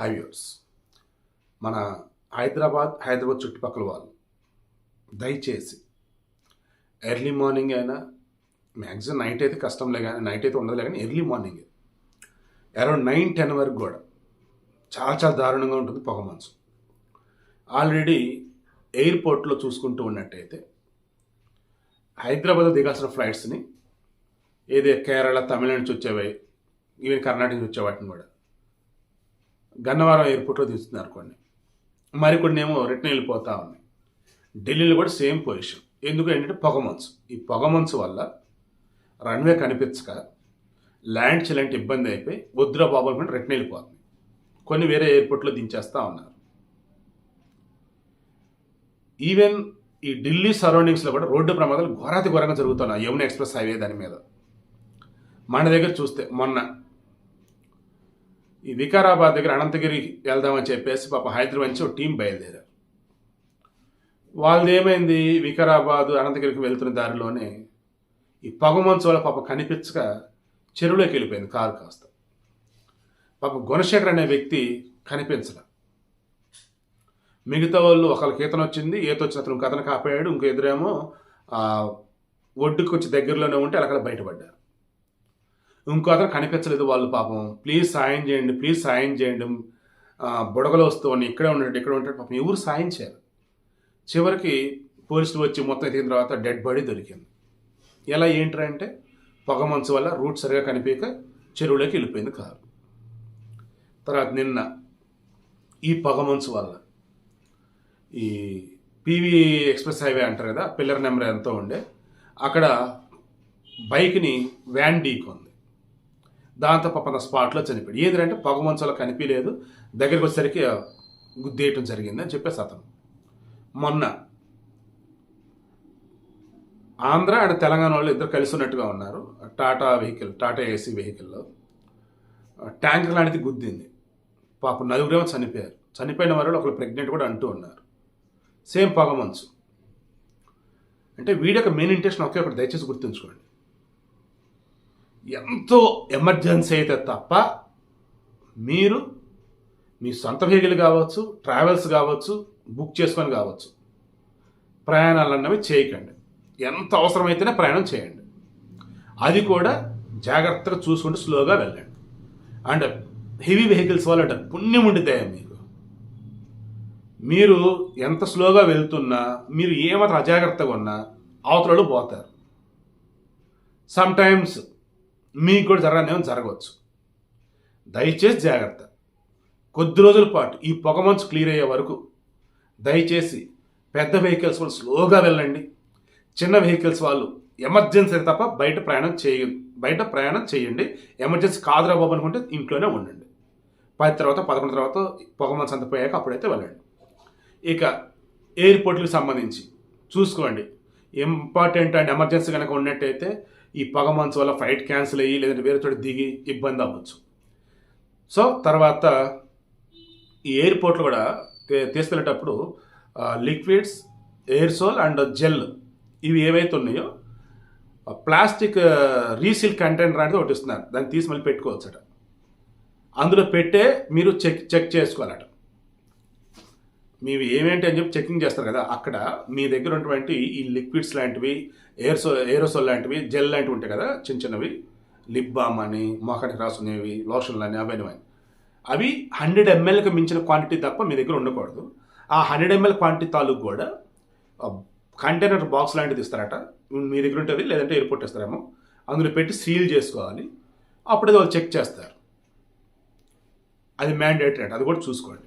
హైవ్యూర్స్ మన హైదరాబాద్ హైదరాబాద్ చుట్టుపక్కల వాళ్ళు దయచేసి ఎర్లీ మార్నింగ్ అయినా మ్యాక్సిమం నైట్ అయితే కష్టంలే కానీ నైట్ అయితే ఉండదులే కానీ early morning around nine ten వరకు కూడా చాలా చాలా దారుణంగా ఉంటుంది పొగ మంచు. ఆల్రెడీ ఎయిర్పోర్ట్లో చూసుకుంటూ ఉన్నట్టయితే హైదరాబాద్లో దిగాల్సిన ఫ్లైట్స్ని ఏదే కేరళ తమిళ నుంచి వచ్చేవి ఈవెన్ కర్ణాటక నుంచి వచ్చే వాటిని కూడా గన్నవరం ఎయిర్పోర్ట్లో తీస్తున్నారు కొన్ని. మరికొన్ని ఏమో రిటర్న్ వెళ్ళిపోతూ ఉన్నాయి. ఢిల్లీలో కూడా సేమ్ పొజిషన్. ఎందుకు ఏంటంటే పొగమంచు ఈ పొగమంచు వల్ల రన్వే కనిపించక ల్యాండ్ చేయాలంటే ఇబ్బంది అయిపోయి వద్దురా బాబు అనుకుంటే రిటర్న్ వెళ్ళిపోతుంది. కొన్ని వేరే ఎయిర్పోర్ట్లో దించేస్తూ ఉన్నారు. ఈవెన్ ఈ ఢిల్లీ సరౌండింగ్స్లో కూడా రోడ్డు ప్రమాదాలు ఘోరాతి ఘోరంగా జరుగుతున్నాయి. యమున ఎక్స్ప్రెస్ హైవే దాని మీద. మన దగ్గర చూస్తే మొన్న ఈ వికారాబాద్ దగ్గర అనంతగిరి వెళ్దామని చెప్పేసి పాప హైదరాబాద్ నుంచి ఒక టీం బయలుదేరారు. వాళ్ళది ఏమైంది? వికారాబాద్ అనంతగిరికి వెళ్తున్న దారిలోనే ఈ పొగమంచు వల్ల పాప కనిపించక చెరువులోకి వెళ్ళిపోయింది కారు కాస్త. పాప గుణశేఖర్ అనే వ్యక్తి కనిపించడం మిగతా వాళ్ళు ఒకళ్ళకి ఈతను వచ్చింది ఈత వచ్చిన అతను కథను కాపాడాడు ఇంకో ఎదురేమో ఒడ్డుకు వచ్చి దగ్గరలోనే ఉంటే అలా బయటపడ్డారు. ఇంకో అతను కనిపించలేదు వాళ్ళు పాపం. ప్లీజ్ సాయం చేయండి ప్లీజ్ సాయం చేయండి. బుడగలు వస్తూ ఇక్కడే ఉంటాడు ఇక్కడ ఉంటాడు పాపం. ఎవరు సాయం చేయరు. చివరికి పోలీసులు వచ్చి మొత్తం ఎదిగిన తర్వాత డెడ్ బాడీ దొరికింది. ఎలా ఏంటంటే పొగ మంచు వల్ల రూట్ సరిగా కనిపించక చెరువులోకి వెళ్ళిపోయింది కారు. తర్వాత నిన్న ఈ పొగ మంచు వల్ల ఈ పీవీ ఎక్స్ప్రెస్ హైవే అంటారు కదా పిల్లర్ నెంబర్ ఎంతో ఉండే అక్కడ బైక్ని వ్యాన్ ఢీకొంది. దాంతో పాపన స్పాట్లో చనిపోయాడు. ఏంటంటే పొగ మంచులో కనిపించలేదు దగ్గరికి వచ్చేసరికి గుద్దేయటం జరిగింది అని చెప్పేసి అతను. మొన్న ఆంధ్ర అండ్ తెలంగాణ వాళ్ళు ఇద్దరు కలిసి ఉన్నట్టుగా ఉన్నారు. టాటా వెహికల్ టాటా ఏసీ వెహికల్లో. ట్యాంకర్ లాంటిది గుద్దింది. పాపం నలుగురేమో చనిపోయారు. చనిపోయిన వారు ఒకరు ప్రెగ్నెంట్ కూడా అంటూ ఉన్నారు. సేమ్ పొగమంచు అంటే వీడియో యొక్క మెయిన్ ఇంటెన్షన్ ఒకే ఒకటి దయచేసి గుర్తుంచుకోండి. ఎంతో ఎమర్జెన్సీ అయితే తప్ప మీరు మీ సొంత వెహికల్ కావచ్చు ట్రావెల్స్ కావచ్చు బుక్ చేసుకొని కావచ్చు ప్రయాణాలు అన్నవి చేయకండి. ఎంత అవసరమైతేనే ప్రయాణం చేయండి. అది కూడా జాగ్రత్తగా చూసుకుంటూ స్లోగా వెళ్ళండి. అండ్ హెవీ వెహికల్స్ వల్ల అంటారు పుణ్యం ఉండితే మీకు. మీరు ఎంత స్లోగా వెళ్తున్నా మీరు ఏమాత్రం అజాగ్రత్తగా ఉన్నా అవతలలో పోతారు. సమ్టైమ్స్ మీకు కూడా జరగనేమో జరగవచ్చు. దయచేసి జాగ్రత్త. కొద్ది రోజుల పాటు ఈ పొగమంచు క్లియర్ అయ్యే వరకు దయచేసి పెద్ద వెహికల్స్ వాళ్ళు స్లోగా వెళ్ళండి. చిన్న వెహికల్స్ వాళ్ళు ఎమర్జెన్సీ తప్ప బయట ప్రయాణం చేయ బయట ప్రయాణం చేయండి. ఎమర్జెన్సీ కాదురా బాబు అనుకుంటే ఇంట్లోనే ఉండండి. పది తర్వాత పదకొండు తర్వాత పొగమంచు అంత పోయాక అప్పుడైతే వెళ్ళండి. ఇక ఎయిర్పోర్ట్లకు సంబంధించి చూసుకోండి. ఇంపార్టెంట్ అండ్ ఎమర్జెన్సీ కనుక ఉన్నట్టయితే ఈ పొగ మంచు వల్ల ఫ్లైట్ క్యాన్సిల్ అయ్యి లేదంటే వేరే చోట దిగి ఇబ్బంది అవ్వచ్చు. సో తర్వాత ఈ ఎయిర్పోర్ట్లో కూడా తీసుకెళ్ళేటప్పుడు liquids aerosol and gel ఇవి ఏవైతే ఉన్నాయో ప్లాస్టిక్ రీసీల్ కంటైనర్ అనేది ఒకటి ఇస్తున్నారు. దాన్ని తీసి మళ్ళీ పెట్టుకోవచ్చట. అందులో పెట్టే మీరు చెక్ చెక్ చేసుకోవాలట. మీవి ఏమేంటి అని చెప్పి చెకింగ్ చేస్తారు కదా అక్కడ మీ దగ్గర ఉన్నటువంటి ఈ లిక్విడ్స్ లాంటివి ఎయిర్సో ఏరోసోల్ లాంటివి జెల్ లాంటివి ఉంటాయి కదా చిన్న చిన్నవి లిప్ బామ్ అని మొహానికి రాసుకునేవి లోషన్లు అని అవన్నీ. అవి హండ్రెడ్ ఎంఎల్కి మించిన క్వాంటిటీ తప్ప మీ దగ్గర ఉండకూడదు. ఆ హండ్రెడ్ ఎంఎల్ క్వాంటిటీ తాలూకు కూడా కంటైనర్ బాక్స్ లాంటిది ఇస్తారట. మీ దగ్గర ఉంటుంది లేదంటే ఎయిర్పోర్ట్ ఇస్తారేమో. అందులో పెట్టి సీల్ చేసుకోవాలి. అప్పుడు అది వాళ్ళు చెక్ చేస్తారు. అది మ్యాండేటరీ అది కూడా చూసుకోండి.